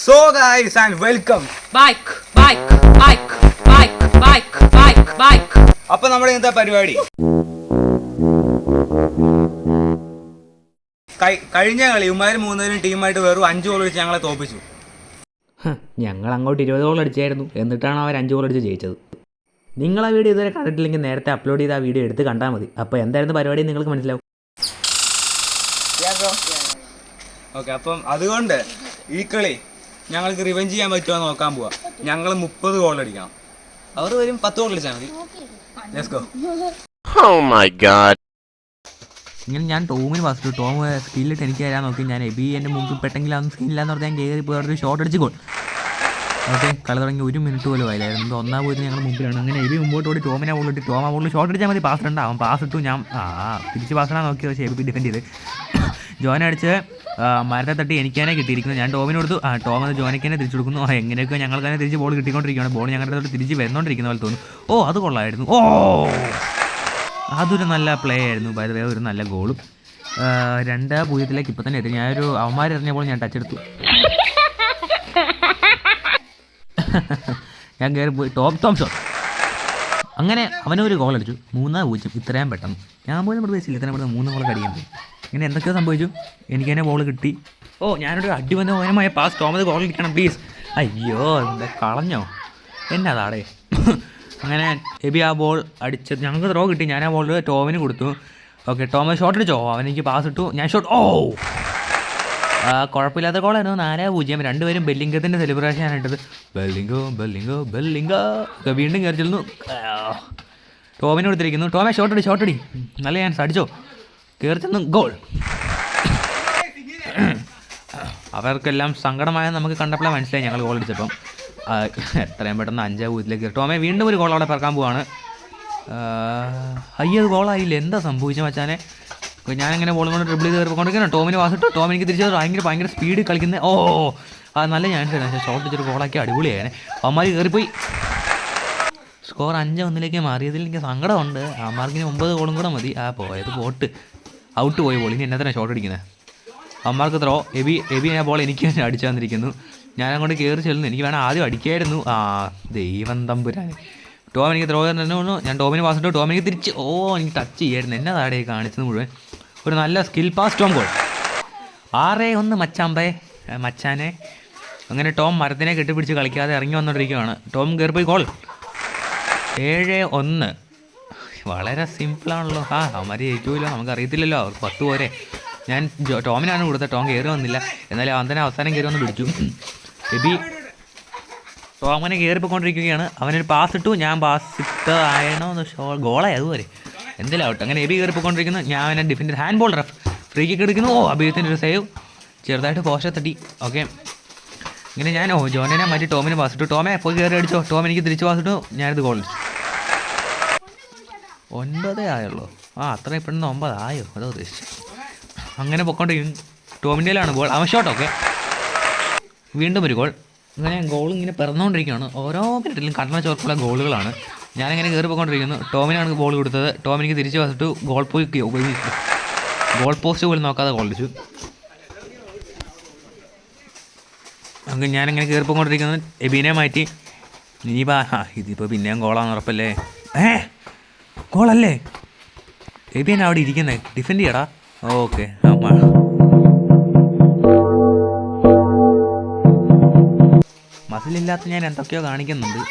So guys and welcome. Bike bike bike bike bike bike bike അപ്പൊ നമ്മുടെ ഇന്നത്തെ പരിപാടി. കഴി- കഴിഞ്ഞ കളി ഉമാര് മൂന്നുപേരും ടീമായിട്ട് വെറും അഞ്ച് ഗോൾ വെച്ച് ഞങ്ങളെ തോപ്പിച്ചു. ഞങ്ങൾ അങ്ങോട്ട് ഇരുപത് ഗോൾ അടിച്ചായിരുന്നു. എന്നിട്ടാണ് അവർ അഞ്ച് ഗോൾ അടിച്ച് ജയിച്ചത്? നിങ്ങൾ ആ വീഡിയോ ഇതുവരെ കണ്ടിട്ടില്ലെങ്കിൽ നേരത്തെ അപ്ലോഡ് ചെയ്ത ആ വീഡിയോ എടുത്ത് കണ്ടാൽ മതി. അപ്പോൾ എന്തായിരുന്നു പരിപാടി നിങ്ങൾക്ക് മനസ്സിലാവും. ഓക്കെ അപ്പം അതുകൊണ്ട് ഈ കളി ഞങ്ങൾക്ക് റിവെഞ്ച് ചെയ്യാൻ പറ്റുമോ എന്ന് നോക്കാൻ പോവാ. ഞങ്ങൾ മുപ്പത് ഗോൾ അടിക്കണം. അവർ വരും പത്ത് ഗോൾ അടിച്ചാൽ മതി. Let's go Oh my god. ഇങ്ങനെ ഞാൻ ടോമിന് ഫസ്റ്റ് ടോം സ്കില്ലിട്ട് എനിക്ക് തരാൻ നോക്കി. ഞാൻ എബി എന്റെ മുമ്പിൽ പെട്ടെങ്കിൽ അന്ന് സ്കില്ലാന്ന് പറഞ്ഞാൽ ഞാൻ കയറി പോയി ഒരു ഷോട്ട് അടിച്ച് ഗോൾ ഓക്കെ കളി തുടങ്ങി ഒരു മിനിറ്റ് പോലും ആയില്ലായിരുന്നു ഇത് ഒന്നാം പോയിട്ട് ഞങ്ങൾ മുമ്പിലാണ്. അങ്ങനെ എബി മുമ്പോട്ട് ഓടി ടോമിനെ ബോളിട്ട് ടോമാ ആ ഷോട്ട് അടിച്ചാൽ മതി. പാസ് ഉണ്ടാവും അവൻ പാസ് ഇട്ടു ഞാൻ ആ തിരിച്ച് പാസ് ഇടാൻ നോക്കി. പക്ഷേ എബി ഡിഫെൻഡ് ചെയ്ത്. ജോൻ അടിച്ച് മരത്തെ തട്ടി എനിക്കാനേ കിട്ടിയിരിക്കുന്നത് കിട്ടിയിരിക്കുന്നു. ഞാൻ ടോമിന് കൊടുത്തു. ആ ടോം അത് ജോനിക്ക് തന്നെ തിരിച്ചു കൊടുക്കുന്നു. ആ, എങ്ങനെയൊക്കെ ഞങ്ങൾക്ക് തന്നെ തിരിച്ച് ബോൾ കിട്ടിക്കൊണ്ടിരിക്കുകയാണ്. ബോൾ ഞങ്ങളുടെ തൊട്ട് തിരിച്ച് വന്നുകൊണ്ടിരിക്കുന്ന പോലെ തോന്നുന്നു. ഓ അത് കൊള്ളായിരുന്നു. ഓ! അതൊരു നല്ല പ്ലേ ആയിരുന്നു. ബൈ വേ ഒരു നല്ല ഗോളും രണ്ട് പൂജ്യത്തിലേക്ക് ഇപ്പം തന്നെ എത്തി. ഞാനൊരു അവന്മാർ എറിഞ്ഞപ്പോൾ ഞാൻ ടച്ച് എടുത്തു. ഞാൻ കയറി പോയി. ടോപ് ടോം ഷോട്ട് അങ്ങനെ അവനൊരു ഗോൾ അടിച്ചു. മൂന്നാം പൂജ്യം. ഇത്രയും പെട്ടെന്ന്. ഞാൻ പോലും വെച്ചില്ല. ഇത്രയും പെട്ടെന്ന് മൂന്ന് ഗോൾ അടിക്കാൻ പോയി ഇങ്ങനെ എന്തൊക്കെയോ സംഭവിച്ചു. എനിക്ക് തന്നെ ബോൾ കിട്ടി. ഓ ഞാനൊരു അടിബന്ധമായ പാസ് ടോമത് ഗോൾ കിട്ടണം പ്ലീസ് അയ്യോ എന്താ കളഞ്ഞോ? എന്നാ താടേ അങ്ങനെ എബി ആ ബോൾ അടിച്ചത് ഞങ്ങൾക്ക് ത്രോ കിട്ടി. ഞാൻ ആ ബോൾ ടോമിന് കൊടുത്തു. ഓക്കെ ടോമസ് ഷോട്ട് അടിച്ചോ? അവൻ എനിക്ക് പാസ് ഇട്ടു. ഞാൻ ഷോട്ട് ഓ! കുഴപ്പമില്ലാത്ത ഗോളായിരുന്നു നാല് പൂജ്യം. രണ്ടുപേരും ബെല്ലിംഗത്തിന്റെ സെലിബ്രേഷൻ ആണ് ഇട്ടത്. ബെല്ലിംഗോ ബെല്ലിംഗോ ബെല്ലിംഗോ. വീണ്ടും കയറി ചെല്ലുന്നു. ടോമിന് കൊടുത്തിരിക്കുന്നു. ടോമെ ഷോട്ടടി ഷോട്ടടി നല്ല ഞാൻ അടിച്ചോ? കയറി ഗോൾ. അവർക്കെല്ലാം സങ്കടമായ നമുക്ക് കണ്ടപ്പോഴേ മനസ്സിലായി ഞങ്ങൾ ഗോൾ അടിച്ചപ്പം. എത്രയും പെട്ടെന്ന് അഞ്ചാം പൂജ്യത്തിലേക്ക് ടോമെ വീണ്ടും ഒരു ഗോൾ അവിടെ പിറക്കാൻ പോവാണ്. അയ്യത് ഗോളായില്ല എന്താ സംഭവിച്ച മച്ചാനെ? ഞാനിങ്ങനെ ബോളും കൊണ്ട് ഡ്രിബിൾ ചെയ്ത് കയറിക്കൊണ്ടിരിക്കണം ടോമിന് വാസിട്ടു ടോം എനിക്ക് തിരിച്ചത് ഭയങ്കര ഭയങ്കര സ്പീഡ് കളിക്കുന്നത് ഓ ആ നല്ല ഞാൻ ആയിരുന്നു. ഷോട്ട് വെച്ചൊരു ഗോളാക്കി അടിപൊളിയായനെ. അവന്മാർ കയറിപ്പോയി. സ്കോർ അഞ്ച് ഒന്നിലേക്ക് മാറിയതിൽ എനിക്ക് സങ്കടമുണ്ട്. അമ്മാർക്കിന് ഒമ്പത് ഗോളും കൂടെ മതി. ആ പോയത് പോട്ട് ഔട്ട് പോയ ബോൾ ഇനി എന്നെ തന്നെ ഷോട്ട് അടിക്കുന്നത് അമ്മാർക്ക് ത്രോ എബി എബി ആ ബോൾ എനിക്ക് തന്നെ അടിച്ചു തന്നിരിക്കുന്നു. ഞാൻ അങ്ങോട്ട് കയറി ചെല്ലുന്നു. എനിക്ക് വേണം ആദ്യം അടിക്കായിരുന്നു. ആ ദൈവം തമ്പുരാൻ ടോം എനിക്ക് ത്രോ തന്നെ ഞാൻ ടോമിന് പാസ് ഇട്ടു. ടോം എനിക്ക് തിരിച്ച് ഓ എനിക്ക് ടച്ച് ചെയ്യായിരുന്നു. എന്നെ താടെ കാണിച്ചത് മുഴുവൻ? ഒരു നല്ല സ്കിൽ പാസ് ടോം ഗോൾ ആറേ ഒന്ന് മച്ചാമ്പേ മച്ചാനെ. അങ്ങനെ ടോം മരത്തിനെ കെട്ടിപ്പിടിച്ച് കളിക്കാതെ ഇറങ്ങി വന്നുകൊണ്ടിരിക്കുകയാണ് ടോം കയറി പോയി ഗോൾ ഏഴ് ഒന്ന്. വളരെ സിമ്പിളാണല്ലോ ആ അവന്മാർ ജയിക്കുമല്ലോ നമുക്ക് അറിയത്തില്ലല്ലോ അവർക്ക് പത്ത് പോരെ. ഞാൻ ടോമിനാണ് കൊടുത്തത്. ടോം കയറി വന്നില്ല. എന്നാലും അവൻ തന്നെ അവസാനം കയറി വന്ന് പിടിച്ചു എബി ടോമനെ കയറിപ്പോയിക്കൊണ്ടിരിക്കുകയാണ് അവനൊരു പാസ് ഇട്ടു. ഞാൻ പാസ് ഇട്ടതായണോ ഗോളായി. അതുപോലെ എന്തെങ്കിലും ആവട്ടെ. അങ്ങനെ എബി കയറിപ്പോയിക്കൊണ്ടിരിക്കുന്നു ഞാൻ അവനെ defend hand ball ref free kick എടുക്കുന്നു. ഓ അഭിയത്തിന്റെ ഒരു സേവ് ചെറുതായിട്ട് പോഷ തട്ടി. ഓക്കെ ഇങ്ങനെ ഞാൻ ഓ ജോനെ മാറ്റി ടോമിന് പാസ് ഇട്ടു. ടോമെ പോയി കയറി അടിച്ചോ. ടോം എനിക്ക് തിരിച്ച് പാസ് ഇട്ടു. ഞാനിത് ഗോൾ അടിച്ചു. ഒൻപതേ ആയുള്ളൂ. ആ അത്ര ഇപ്പോഴൊന്നും ഒമ്പതായോ അതോ ഉദ്ദേശിച്ചു അങ്ങനെ പൊക്കോണ്ടിരിക്കും ടോമിന്റെയിലാണ് ഗോൾ. അവൻ ഷോട്ട് ഓക്കെ വീണ്ടും ഒരു ഗോൾ. ഇങ്ങനെ ഗോൾ ഇങ്ങനെ പിറന്നുകൊണ്ടിരിക്കുകയാണ്. ഓരോ മിനിറ്റിലും കണ്ണ ചോർക്കുള്ള ഗോളുകളാണ്. ഞാനിങ്ങനെ കയറി പോയിക്കൊണ്ടിരിക്കുന്നു ടോമിനാണ് ഗോൾ കൊടുത്തത്. ടോമിനിക്ക് തിരിച്ചു വന്നിട്ട് ഗോൾ പോയി ഗോൾ പോസ്റ്റ് പോലും നോക്കാതെ ഗോൾ അടിച്ചു. അങ്ങനെ ഞാനിങ്ങനെ കയറി പോയിക്കൊണ്ടിരിക്കുന്നു എബീനെ മാറ്റി. ഇനിയിപ്പോൾ ഇതിപ്പോൾ പിന്നെയും ഗോളാണെന്ന് ഉറപ്പല്ലേ? ഏ ഗോളല്ലേ എബിയാണ് അവിടെ ഇരിക്കുന്നത് ഡിഫെൻഡ് ചെയ്യടാ. ഓക്കെ മസിലില്ലാത്ത ഞാൻ എന്തൊക്കെയോ കാണിക്കുന്നുണ്ട്.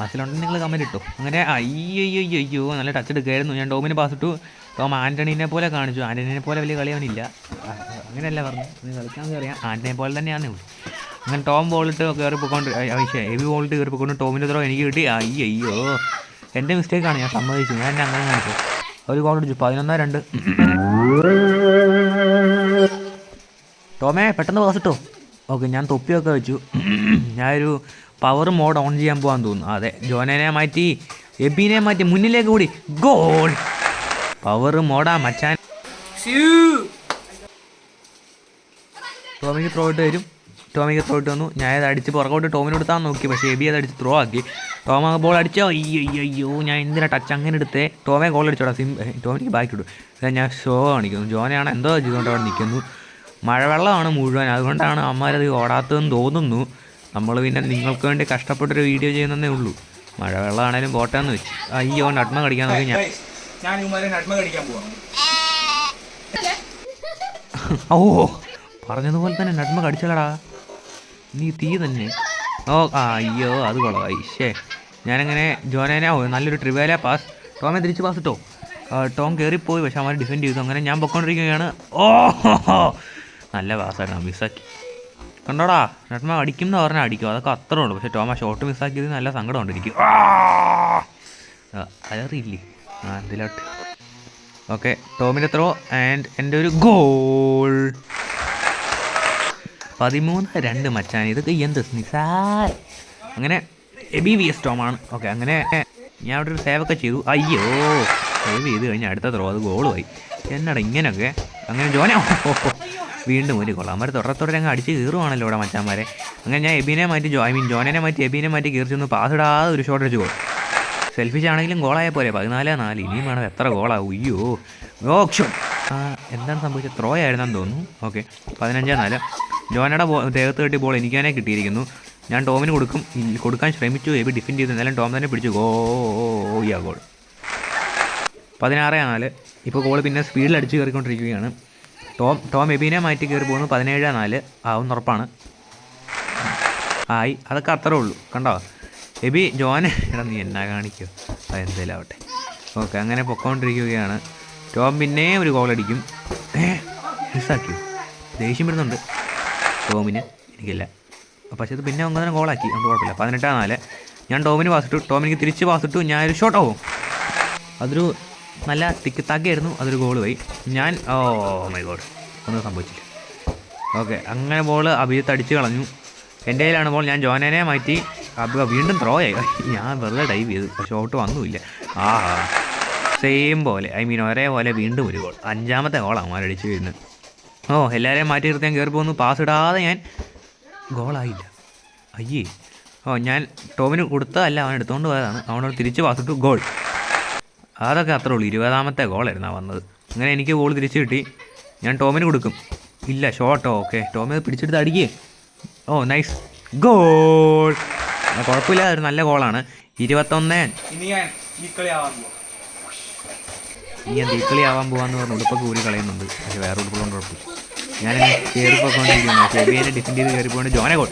മസിലുണ്ടെങ്കിൽ നിങ്ങൾ കമന്റ് ഇട്ടു. അങ്ങനെ അയ്യോ അയ്യോ അയ്യോ നല്ല ടച്ച് എടുക്കുകയായിരുന്നു ഞാൻ ടോമിന് പാസ് ഇട്ടു. ടോം ആന്റണീനെ പോലെ കാണിച്ചു. ആന്റണീനെ പോലെ വലിയ കളി അവനില്ല ആ, അങ്ങനെയല്ല പറഞ്ഞു കളിക്കാൻ അറിയാം ആന്റണിയെ പോലെ തന്നെയാണ്. അങ്ങനെ ടോം ബോളിട്ട് കയറി പോയിക്കൊണ്ട് അവശ്യം എവി ബോളിട്ട് കയറി പോയിക്കൊണ്ട് ടോമിന്റെ ത്രോ എനിക്ക് കിട്ടി. അയ്യോ എന്റെ മിസ്റ്റേക്കാണ് ഞാൻ സമ്മതിച്ചു. ഞാൻ എന്നെ അങ്ങനെ കാണിച്ചു. ഒരു ഗോൾ അടിച്ചു. പതിനൊന്നോ രണ്ട്. ടോമേ പെട്ടെന്ന് പാസ് ഇട്ടോ. ഓക്കെ ഞാൻ തൊപ്പിയൊക്കെ വെച്ചു. ഞാനൊരു പവർ മോഡ് ഓൺ ചെയ്യാൻ പോകാൻ തോന്നുന്നു. അതെ ജോനനെ മാറ്റി എബിനെ മാറ്റി മുന്നിലേക്ക് കൂടി. ഗോൾ പവർ മോഡാ മച്ചാൻ. ടോമിക്ക് ത്രോ ഇട്ട് വരും ടോമിക്ക് ത്രോ ഇട്ട് വന്നു ഞാൻ അത് അടിച്ച് പുറകോട്ട് ടോമിന് കൊടുത്താൽ നോക്കി. പക്ഷേ എബി അത് അടിച്ച് ത്രോ ആക്കി. ടോമ ബോൾ അടിച്ചോ? അയ്യോ അയ്യോ അയ്യോ ഞാൻ എന്തിനാ ടച്ച് അങ്ങനെ എടുത്തേ? ടോമേ ഗോൾ അടിച്ചോടാ സിം ടോമിക്ക് ബാക്ക് ഇതാ ഞാൻ ഷോ കാണിക്കുന്നു. ജോനെയാണ് എന്തോ ചെയ്തുകൊണ്ട് അവിടെ നിൽക്കുന്നു. മഴവെള്ളമാണ് മുഴുവൻ. അതുകൊണ്ടാണ് അമ്മമാരത് ഓടാത്തതെന്ന് തോന്നുന്നു. നമ്മൾ പിന്നെ നിങ്ങൾക്ക് വേണ്ടി കഷ്ടപ്പെട്ടൊരു വീഡിയോ ചെയ്യുന്നതേ ഉള്ളൂ. മഴവെള്ളമാണേലും പോട്ടെന്ന് വെച്ച്. അയ്യോ നട്മ കടിക്കാൻ നോക്കി ഞാൻ. ഓ പറഞ്ഞതുപോലെ തന്നെ നട്മ കടിച്ചടാ നീ തീ തന്നെ. ഓ അയ്യോ അത് കൊള്ളാം. ഇഷേ ഞാനങ്ങനെ ജോനേനെ നല്ലൊരു ട്രിവേല പാസ് ടോമെ തിരിച്ച് പാസ് ഇട്ടോ. ടോം കയറിപ്പോയി പക്ഷെ അവൻ ഡിഫെൻഡ് ചെയ്തു. അങ്ങനെ ഞാൻ പൊക്കോണ്ടിരിക്കുകയാണ്. ഓ. നല്ല പാസ്സായിരുന്നു മിസ്സാക്കി കണ്ടോടാ നട്മ അടിക്കും എന്ന് പറഞ്ഞാൽ അടിക്കും. അതൊക്കെ അത്രേ ഉള്ളൂ. പക്ഷേ ടോമ ഷോട്ട് മിസ്സാക്കിയത് നല്ല സങ്കടം എനിക്ക് ആ അതറിയില്ലേ ആ എന്തിലോട്ട് ഓക്കെ ടോമിന്റെ ത്രോ ആൻഡ് എന്റെ ഒരു ഗോൾ പതിമൂന്ന് രണ്ട് മച്ചാൻ ഇതൊക്കെ എന്ത്? നിസാർ അങ്ങനെ എബി വി എസ് ടോമാണ്. ഓക്കെ അങ്ങനെ ഞാൻ അവിടെ ഒരു സേവൊക്കെ ചെയ്തു. അയ്യോ സേവ് ചെയ്ത് കഴിഞ്ഞാൽ അടുത്ത ത്രോ അത് ഗോളുമായി എന്നടാ ഇങ്ങനെയൊക്കെ. അങ്ങനെ ജോന വീണ്ടും ഒരു കൊള്ളാം അവർ തുടരെ അങ്ങ് അടിച്ച് കീറുവാണല്ലോ ഇവിടെ മച്ചാന്മാരെ. അങ്ങനെ ഞാൻ എബിനെ മാറ്റി ജോ ഐ മീൻ ജോനെ മാറ്റി എബിനെ മാറ്റി കീറിച്ചൊന്ന് പാസിടാതെ ഒരു ഷോട്ട് അടിച്ച് ഗോൾ സെൽഫിഷ് ആണെങ്കിലും ഗോളായ പോലെ പതിനാല് നാല്. ഇനിയും വേണം. എത്ര ഗോളാവും അയ്യോ. ഓക്ഷോ ആ എന്താണ് സംഭവിച്ചത്? ത്രോ ആയിരുന്നെന്ന് തോന്നുന്നു. ഓക്കെ പതിനഞ്ചാം നാല്. ജോനയുടെ ദേഹത്ത് കെട്ടി ബോൾ എനിക്ക് തന്നെ കിട്ടിയിരിക്കുന്നു. ഞാൻ ടോമിന് കൊടുക്കും. കൊടുക്കാൻ ശ്രമിച്ചു. എബി ഡിഫെൻഡ് ചെയ്തു. എന്നാലും ടോം തന്നെ പിടിച്ചു. ഗോ യാ ഗോൾ. പതിനാറ് നാല്. ഇപ്പോൾ ഗോൾ പിന്നെ സ്പീഡിൽ അടിച്ച് കയറിക്കൊണ്ടിരിക്കുകയാണ്. ടോം ടോം എബിനെ മാറ്റി കയറി പോകുന്നു. പതിനേഴ് നാല്. ആവും ഉറപ്പാണ്. ആയി. അതൊക്കെ അത്രേ ഉള്ളൂ. കണ്ടോ? എബി ജോനെ. എടാ നീ എന്നാ കാണിക്കോ അത് എന്തേലും ആവട്ടെ. ഓക്കെ അങ്ങനെ പൊക്കോണ്ടിരിക്കുകയാണ്. ടോം പിന്നെ ഒരു ഏ മിസ്സാക്കിയോ? ദേഷ്യം വരുന്നുണ്ട്. ടോമിന്. എനിക്കില്ല. പക്ഷേ ഇത് പിന്നെ ഒന്നും ഗോളാക്കി. അതുകൊണ്ട് കുഴപ്പമില്ല. പതിനെട്ടാം നാല്. ഞാൻ ടോമിന് പാസിട്ടു ടോമിനിക്ക് തിരിച്ച് പാസിട്ടു ഞാനൊരു ഷോട്ട് ആവും. അതൊരു നല്ല തിക്ക് തകയായിരുന്നു അതൊരു ഗോൾ പോയി. ഞാൻ ഓ മൈ ഗോഡ് ഒന്നും സംഭവിച്ചില്ല. ഓക്കെ. അങ്ങനെ ബോൾ അഭിജിത്ത് അടിച്ച് കളഞ്ഞു. എന്റെ കയ്യിലാണ് ബോൾ ഞാൻ ജോനനെ മാറ്റി. അബ് വീണ്ടും ത്രോ ആയി. ഞാൻ വെറുതെ ഡൈവ് ചെയ്തു. ഷോട്ട് വന്നുമില്ല. ആ സെയിം പോലെ. ഐ മീൻ ഒരേപോലെ വീണ്ടും ഒരു ഗോൾ അഞ്ചാമത്തെ ഗോളാണ് മാരടിച്ച് വരുന്നത് ഓ എല്ലാവരെയും മാറ്റി നിർത്തിയാൽ കയറി പോകുന്നു പാസ് ഇടാതെ ഞാൻ ഗോളായില്ല. അയ്യേ. ഓ ഞാൻ ടോമിന് കൊടുത്തതല്ല അവൻ എടുത്തുകൊണ്ട് പോയതാണ്. അവനോട് തിരിച്ച് പാസിട്ടു ഗോൾ അതൊക്കെ അത്രേ ഉള്ളൂ. ഇരുപതാമത്തെ ഗോളായിരുന്നു ആ വന്നത്. അങ്ങനെ എനിക്ക് ഗോൾ തിരിച്ചു കിട്ടി. ഞാൻ ടോമിന് കൊടുക്കും. ഇല്ല ഷോട്ടോ ഓക്കെ. ടോമി അത് പിടിച്ചെടുത്ത് അടിക്കേ. ഓ നൈസ് ഗോൾ കുഴപ്പമില്ല. ഒരു നല്ല ഗോളാണ് ഇരുപത്തൊന്ന്. ഇനി ഞാൻ എന്ത് തീക്കളി ആവാൻ പോകാന്ന് പറഞ്ഞ് ഉടുപ്പൊക്കെ ഊരി കളയുന്നുണ്ട്. പക്ഷേ വേറെ ഉടുപ്പുകൊണ്ട് കുഴപ്പമില്ല. ഞാനങ്ങനെ കയറി പോയിക്കൊണ്ടിരിക്കുന്നു എബിയെ ഡിഫെൻഡ് ചെയ്ത് കയറി പോയിട്ട് ജോനെ ഗോൾ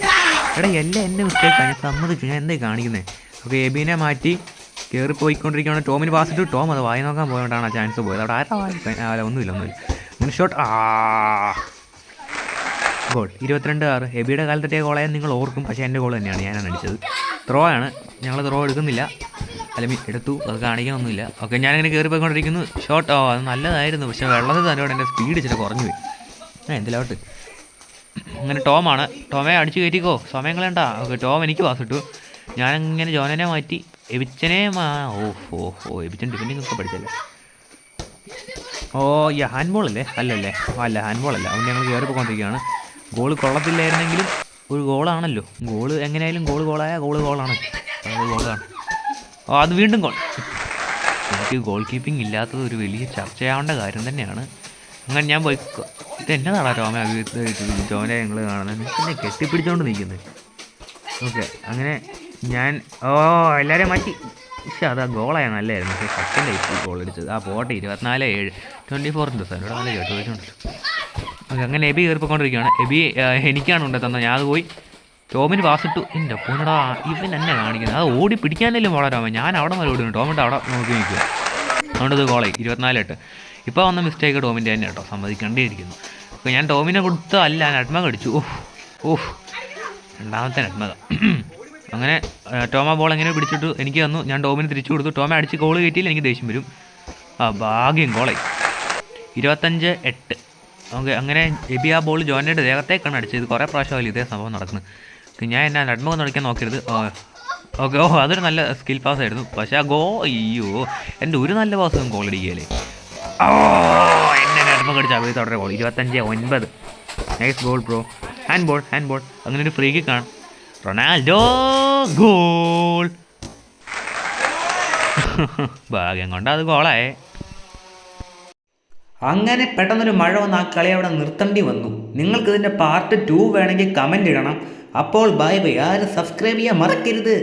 എടാ എല്ലാം എന്റെ മിസ്റ്റേക്കാണ് ഞാൻ സമ്മതിച്ചു ഞാൻ എന്തായി കാണിക്കുന്നത് ഓക്കെ എബിനെ മാറ്റി കയറി പോയിക്കൊണ്ടിരിക്കുകയാണ് ടോമിന് പാസ് ഇട്ടു. ടോം അത് വായി നോക്കാൻ പോയതുകൊണ്ടാണ് ആ ചാൻസ് പോയത്. അവിടെ ആരാ വായിക്കാൻ അല്ല ഒന്നുമില്ല ഒന്നുമില്ല. മുൻ ഷോട്ട് ആ. ഗോൾ ഇരുപത്തിരണ്ട് ആറ്. എബിയുടെ കാലത്തെ ഗോളായാലും നിങ്ങൾ ഓർക്കും. പക്ഷേ എന്റെ ഗോൾ തന്നെയാണ്. ഞാനാണ് അടിച്ചത്. ത്രോ ആണ്. ഞങ്ങൾ ത്രോ എടുക്കുന്നില്ല. അല്ലെങ്കിൽ എടുത്തു. അത് കാണിക്കാനൊന്നുമില്ല ഓക്കെ ഞാനിങ്ങനെ കയറി പോയിക്കൊണ്ടിരിക്കുന്നു ഷോട്ട് ഓ അത് നല്ലതായിരുന്നു. പക്ഷേ വെള്ളത്തിൽ തന്നോട് എന്റെ സ്പീഡ് ഇച്ചിരി കുറഞ്ഞു പോയി. ആ എന്തിലോട്ട് അങ്ങനെ ടോമാണ്. ടോമെ അടിച്ച് കയറ്റിക്കോ. സമയം കളയണ്ട. ഓക്കെ ടോം എനിക്ക് പാസ് ഇട്ടു. ഞാനങ്ങനെ ജോനനെ മാറ്റി. എബിച്ചനെ മാ ഓ ഓ ഓ എബിച്ചൻ ഡിഫൻഡിങ് ഒക്കെ പഠിച്ചല്ലേ? ഓ ഈ ഹാൻഡ് ബോൾ അല്ലേ അല്ലല്ലേ അല്ല ഹാൻഡ് ബോൾ അല്ല. അതുകൊണ്ട് ഞങ്ങൾ കയറി പോയിക്കൊണ്ടിരിക്കുകയാണ് ഗോൾ കൊള്ളത്തില്ലായിരുന്നെങ്കിലും ഒരു ഗോളാണല്ലോ. ഗോൾ എങ്ങനെയായാലും ഗോൾ ഗോളായ ഗോൾ ഗോളാണ്. അത് ഗോളാണ്. ഓ അത് വീണ്ടും ഗോൾ എനിക്ക് ഗോൾ കീപ്പിംഗ് ഇല്ലാത്തത് ഒരു വലിയ ചർച്ചയാവേണ്ട കാര്യം തന്നെയാണ്. അങ്ങനെ ഞാൻ പോയി ഇത് എന്നതാടാ ടോമ ടോമനെ ഞങ്ങൾ കാണുന്നത് പിന്നെ കെട്ടിപ്പിടിച്ചോണ്ട് നിൽക്കുന്നത് ഓക്കെ അങ്ങനെ ഞാൻ ഓ എല്ലാവരെയും മാറ്റി. പക്ഷെ അത് ആ ഗോളായ നല്ലതായിരുന്നു. പക്ഷേ സെക്കൻഡ് ആയിട്ട് ഗോൾ അടിച്ചത്. ആ പോട്ടെ ഇരുപത്തിനാല് ഏഴ് ട്വന്റി ഫോർ ദിവസം ഇവിടെ നല്ല കേട്ടോ ചോദിച്ചോണ്ടല്ലോ ഓക്കെ അങ്ങനെ എബി കയറിപ്പോയിക്കൊണ്ടിരിക്കുകയാണ്. എബി എനിക്കാണ് ഉണ്ട് തന്നത്. ഞാൻ അത് പോയി ടോമിന് പാസ് ഇട്ടു. എന്റെ പൊന്നടാ ഇവൻ എന്നെ കാണിക്കുന്നത് അത് ഓടി പിടിക്കാനല്ലേ മോളെ ഞാൻ അവിടെ വരെ ഓടുന്നു ടോമിന്റെ അവിടെ നോക്കി നിൽക്കുക അതുകൊണ്ട് ഇത് ഗോളായി ഇരുപത്തിനാല് എട്ട് ഇപ്പോൾ വന്ന മിസ്റ്റേക്ക് ടോമിന്റെ തന്നെ കേട്ടോ. സമ്മതിക്കേണ്ടിയിരിക്കുന്നു. അപ്പോൾ ഞാൻ ടോമിനെ കൊടുത്തല്ല നട്മ കടിച്ചു. ഓഹ് ഓഹ് രണ്ടാമത്തെ നട്മക അങ്ങനെ ടോമ ബോൾ എങ്ങനെ പിടിച്ചിട്ടു എനിക്ക് തന്നു. ഞാൻ ടോമിന് തിരിച്ചു കൊടുത്തു. ടോമ അടിച്ച് ഗോൾ കയറ്റിയില്ല എനിക്ക് ദേഷ്യം വരും. ആ ഭാഗ്യം ഗോളായി ഇരുപത്തഞ്ച് എട്ട്. ഓക്കെ അങ്ങനെ എബി ആ ബോൾ ജോനയുടെ ദേഹത്തേക്കാണ് അടിച്ചത്. കുറേ പ്രാവശ്യമല്ലേ ഇതേ സംഭവം നടക്കുന്നത് ഞാൻ എന്നാ നട്മകം അടിക്കാൻ നോക്കരുത്. ഓക്കെ ഓ അതൊരു നല്ല സ്കിൽ പാസ് ആയിരുന്നു. പക്ഷേ ആ ഗോ അയ്യോ എന്റെ ഒരു നല്ല പാസ് ഗോൾ അടിക്കുകയല്ലേ? എന്നെ നട്മകം കടിച്ച അവർ തുടരെ ഗോൾ ഇരുപത്തഞ്ച് ഒൻപത്. Nice goal bro hand ball hand ball അങ്ങനെ ഒരു ഫ്രീ കിക്കാണ് റൊണാൾഡോ ഗോൾ ഭാഗ്യം കൊണ്ട് അത് ഗോളായേ അങ്ങനെ പെട്ടെന്നൊരു മഴ വന്ന് ആ കളി അവിടെ നിർത്തേണ്ടി വന്നു. നിങ്ങൾക്ക് നിങ്ങൾക്കിതിന്റെ പാർട്ട് ടു വേണമെങ്കിൽ കമന്റ് ഇടണം. അപ്പോൾ ബൈ ബൈ ആരും സബ്സ്ക്രൈബ് ചെയ്യാൻ മറക്കരുത്.